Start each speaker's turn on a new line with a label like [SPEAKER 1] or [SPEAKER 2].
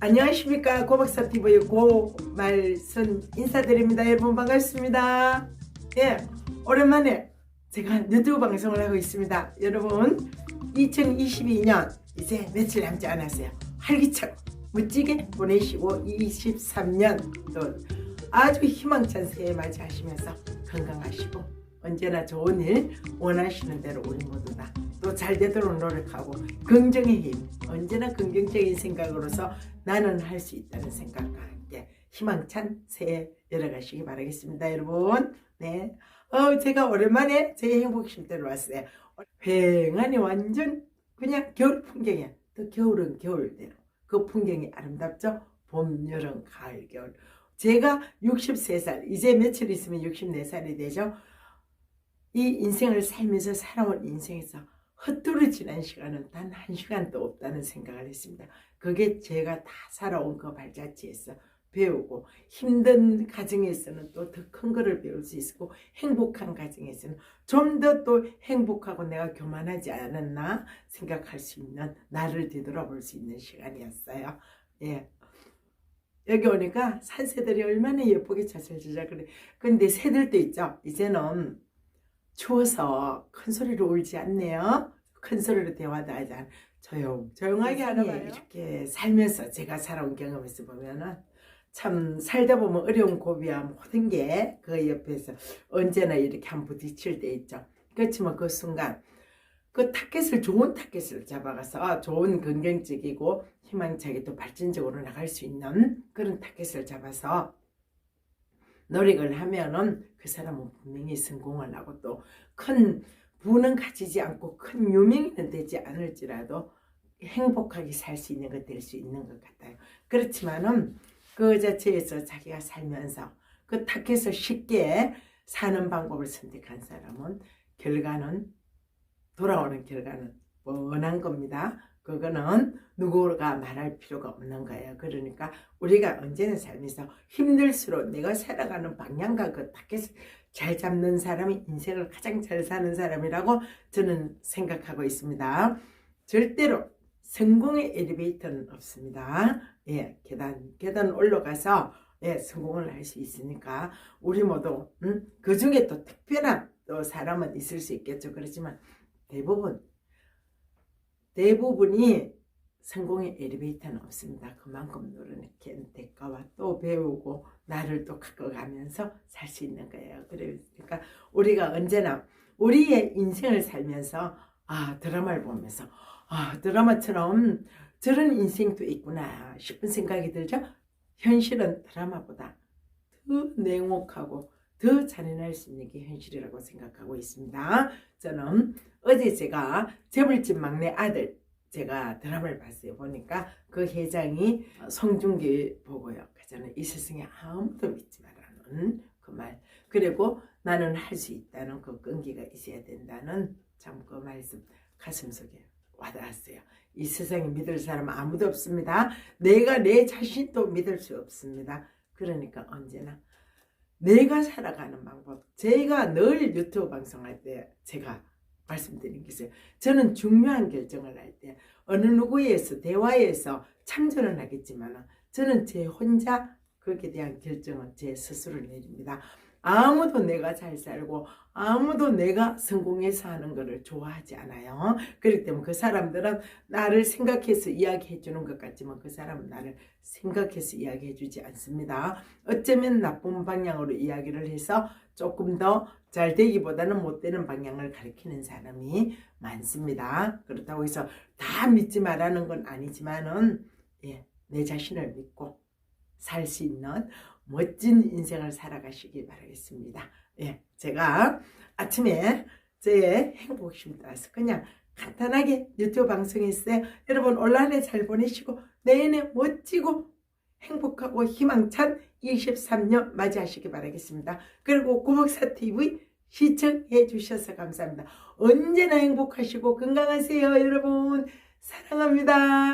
[SPEAKER 1] 안녕하십니까 고박사 TV의 고말선 인사드립니다. 여러분 반갑습니다. 예, 오랜만에 제가 유튜브 방송을 하고 있습니다. 여러분 2022년 이제 며칠 남지 않았어요. 활기차고 멋지게 보내시고 23년 또 아주 희망찬 새해 맞이하시면서 건강하시고 언제나 좋은 일 원하시는 대로 우리 모두 다 또 잘 되도록 노력하고 긍정의 힘 언제나 긍정적인 생각으로서 나는 할 수 있다는 생각과 함께 희망찬 새해 열어가시기 바라겠습니다 여러분. 네. 어, 제가 오랜만에 제 행복 쉼터로 왔어요. 휑하니 완전 그냥 겨울 풍경이야. 또 겨울은 겨울대로. 그 풍경이 아름답죠? 봄 여름 가을 겨울. 제가 63살 이제 며칠 있으면 64살이 되죠 이 인생을 살면서 살아온 인생에서 헛되이 지난 시간은 단 한 시간도 없다는 생각을 했습니다. 그게 제가 다 살아온 그 발자취에서 배우고 힘든 가정에서는 또 더 큰 거를 배울 수 있고 행복한 가정에서는 좀 더 또 행복하고 내가 교만하지 않았나 생각할 수 있는 나를 뒤돌아볼 수 있는 시간이었어요. 예. 여기 오니까 산새들이 얼마나 예쁘게 자잘자잘 그래. 근데 새들도 있죠. 이제는 추워서 큰 소리로 울지 않네요. 큰 소리로 대화도 하지 않. 조용 조용하게 하나 봐요. 이렇게 살면서 제가 살아온 경험에서 보면은 참 살다 보면 어려운 고비와 모든 게 그 옆에서 언제나 이렇게 한 부딪힐 때 있죠. 그렇지만 그 순간 그 타켓을 좋은 타켓을 잡아가서 아, 좋은 긍정적이고 희망차게 또 발전적으로 나갈 수 있는 그런 타켓을 잡아서 노력을 하면은 그 사람은 분명히 성공을 하고 또 큰 부는 가지지 않고 큰 유명인은 되지 않을지라도 행복하게 살 수 있는 것 될 수 있는 것 같아요. 그렇지만은 그 자체에서 자기가 살면서 그 타켓을 쉽게 사는 방법을 선택한 사람은 결과는 돌아오는 결과는 뻔한 겁니다. 그거는 누구가 말할 필요가 없는 거예요. 그러니까 우리가 언제나 살면서 힘들수록 내가 살아가는 방향과 그 타겟을 잘 잡는 사람이 인생을 가장 잘 사는 사람이라고 저는 생각하고 있습니다. 절대로 성공의 엘리베이터는 없습니다. 예, 계단, 계단 올라가서 예, 성공을 할 수 있으니까 우리 모두 음, 그 중에 또 특별한 또 사람은 있을 수 있겠죠. 그렇지만 대부분 대부분이 성공의 엘리베이터는 없습니다. 그만큼 노력한 대가와 또 배우고 나를 또 가꿔가면서 살 수 있는 거예요. 그러니까 우리가 언제나 우리의 인생을 살면서 아 드라마를 보면서 아 드라마처럼 저런 인생도 있구나 싶은 생각이 들죠. 현실은 드라마보다 더 냉혹하고 더 잔인할 수 있는 게 현실이라고 생각하고 있습니다. 저는 어제 제가 재벌집 막내 아들 제가 드라마를 봤어요. 보니까 그 회장이 송중기 보고요. 그저는 이 세상에 아무도 믿지 말라는 그 말. 그리고 나는 할 수 있다는 그 끈기가 있어야 된다는 참 그 말씀 가슴 속에 와닿았어요. 이 세상에 믿을 사람 아무도 없습니다. 내가 내 자신도 믿을 수 없습니다. 그러니까 언제나 내가 살아가는 방법. 제가 늘 유튜브 방송할 때 제가 말씀드린 게 있어요. 저는 중요한 결정을 할 때 어느 누구에서 대화에서 참전을 하겠지만 저는 제 혼자 거기에 대한 결정은 제 스스로 내립니다. 아무도 내가 잘 살고 아무도 내가 성공해서 하는 것을 좋아하지 않아요. 그렇기 때문에 그 사람들은 나를 생각해서 이야기해 주는 것 같지만 그 사람은 나를 생각해서 이야기해 주지 않습니다. 어쩌면 나쁜 방향으로 이야기를 해서 조금 더 잘 되기보다는 못 되는 방향을 가리키는 사람이 많습니다. 그렇다고 해서 다 믿지 말라는 건 아니지만은 예, 내 자신을 믿고 살 수 있는 멋진 인생을 살아가시길 바라겠습니다. 예, 제가 아침에 제 행복 쉼터에서 그냥 간단하게 유튜브 방송했어요. 여러분 올 한해 잘 보내시고 내년에 멋지고 행복하고 희망찬 23년 맞이하시기 바라겠습니다. 그리고 고목사 TV 시청해 주셔서 감사합니다. 언제나 행복하시고 건강하세요, 여러분. 사랑합니다.